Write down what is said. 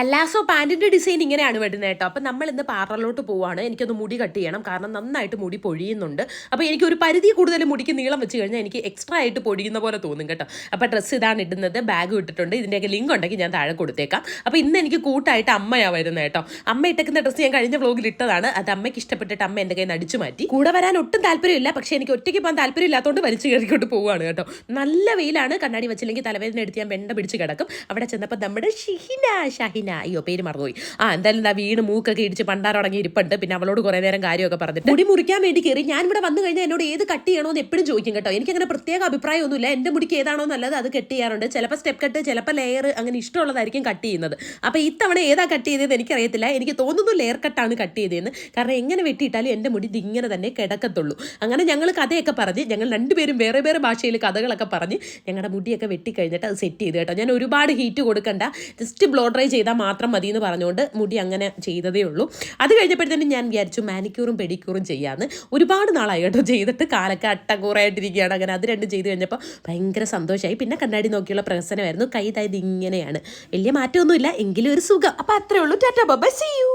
Palazzo പാന്റിന്റെ design ഇങ്ങനെയാണ് വരുന്നത് കേട്ടോ. അപ്പം നമ്മൾ ഇന്ന് പാർലറിലോട്ട് പോവാണ്. എനിക്കൊന്ന് മുടി കട്ട് ചെയ്യണം. കാരണം നന്നായിട്ട് മുടി പൊഴിയുന്നുണ്ട്. അപ്പോൾ എനിക്ക് ഒരു പരിധി കൂടുതൽ മുടിക്ക് നീളം വെച്ച് കഴിഞ്ഞാൽ എനിക്ക് എക്സ്ട്രാ ആയിട്ട് പൊടിയുന്ന പോലെ തോന്നും കേട്ടോ. അപ്പോൾ ഡ്രസ്സ് ഇതാണ് ഇടുന്നത്. ബാഗ് ഇട്ടിട്ടുണ്ട്. ഇതിന്റെയൊക്കെ ലിങ്ക് ഉണ്ടെങ്കിൽ ഞാൻ താഴെ കൊടുത്തേക്കാം. അപ്പോൾ ഇന്ന് എനിക്ക് കൂട്ടായിട്ട് അമ്മയാണ് വരുന്നത് കേട്ടോ. അമ്മ ഇട്ടേക്കുന്ന ഡ്രസ്സ് ഞാൻ കഴിഞ്ഞ വ്ലോഗിൽ ഇട്ടതാണ്. അത് അമ്മയ്ക്ക് ഇഷ്ടപ്പെട്ടിട്ട് അമ്മ എന്റെ കയ്യിൽ അടിച്ചു മാറ്റി. കൂടെ വരാൻ ഒട്ടും താല്പര്യമില്ല. പക്ഷേ എനിക്ക് ഒറ്റയ്ക്ക് പോകാൻ താല്പര്യമില്ലാത്തതുകൊണ്ട് വലിച്ചു കയറിക്കൊണ്ട് പോവുകയാണ് കേട്ടോ. നല്ല വെയിലാണ്. കണ്ണാടി വെച്ചില്ലെങ്കിൽ തലവേദന എടുത്ത് ഞാൻ വെണ്ട പിടിച്ച് കിടക്കും. അവിടെ ചെന്നപ്പോൾ നമ്മുടെ ഷിഹിന ഷഹിന. അയ്യോ പേര് മറന്നുപോയി. ആ എന്തായാലും എന്താ വീണ് മൂക്കൊക്കെ ഇടിച്ച് പണ്ടാറടങ്ങി ഇരിപ്പുണ്ട്. പിന്നെ അവളോട് കുറേ നേരം കാര്യമൊക്കെ പറഞ്ഞിട്ട് മുടി മുറിക്കാൻ വേണ്ടി കയറി ഞാൻ ഇവിടെ വന്നു കഴിഞ്ഞാൽ എന്നോട് ഏത് കട്ട് ചെയ്യണമെന്ന് എപ്പോഴും ചോദിക്കും കേട്ടോ. എനിക്ക് അങ്ങനെ പ്രത്യേക അഭിപ്രായമൊന്നുമില്ല. എന്റെ മുടിക്ക് ഏതാണോ നല്ലത് അത് കട്ട് ചെയ്യാറുണ്ട്. ചിലപ്പോൾ സ്റ്റെപ്പ് കട്ട് ചിലപ്പോൾ ലെയർ അങ്ങനെ ഇഷ്ടമുള്ളതായിരിക്കും കട്ട് ചെയ്യുന്നത്. അപ്പോൾ ഇത്തവണ ഏതാ കട്ട് ചെയ്തത് എനിക്കറിയത്തില്ല. എനിക്ക് തോന്നുന്നു ലെയർ കട്ടാണ് കട്ട് ചെയ്തതെന്ന്. കാരണം എങ്ങനെ വെട്ടിയിട്ടാലും എന്റെ മുടി ഇങ്ങനെ തന്നെ കിടക്കത്തുള്ളൂ. അങ്ങനെ ഞങ്ങൾ കഥയൊക്കെ പറഞ്ഞ് ഞങ്ങൾ രണ്ടുപേരും വേറെ വേറെ ഭാഷയിൽ കഥകളൊക്കെ പറഞ്ഞ് ഞങ്ങളുടെ മുടിയൊക്കെ വെട്ടിക്കഴിഞ്ഞിട്ട് അത് സെറ്റ് ചെയ്ത് കേട്ടോ. ഞാൻ ഒരുപാട് ഹീറ്റ് കൊടുക്കണ്ട. ജസ്റ്റ് ബ്ലോ ഡ്രൈ ചെയ്താൽ മാത്രം മതി എന്ന് പറഞ്ഞുകൊണ്ട് മുടി അങ്ങനെ ചെയ്തതേ ഉള്ളൂ. അത് കഴിഞ്ഞപ്പോഴത്തേനും ഞാൻ വിചാരിച്ചു മാനിക്യൂറും പെഡിക്യൂറും ചെയ്യാമെന്ന് ഒരുപാട് നാളായി കേട്ടോ ചെയ്തിട്ട് കാലൊക്കെ അട്ടക്കൂറായിട്ടിരിക്കുകയാണ് അങ്ങനെ. അത് രണ്ടും ചെയ്ത് കഴിഞ്ഞപ്പോൾ ഭയങ്കര സന്തോഷമായി പിന്നെ കണ്ണാടി നോക്കിയുള്ള പ്രഹസനമായിരുന്നു. കൈതായത് ഇങ്ങനെയാണ്. വലിയ മാറ്റമൊന്നുമില്ല. എങ്കിലും ഒരു സുഖം. അപ്പോൾ അത്രേ ഉള്ളൂ. Tata bye see you.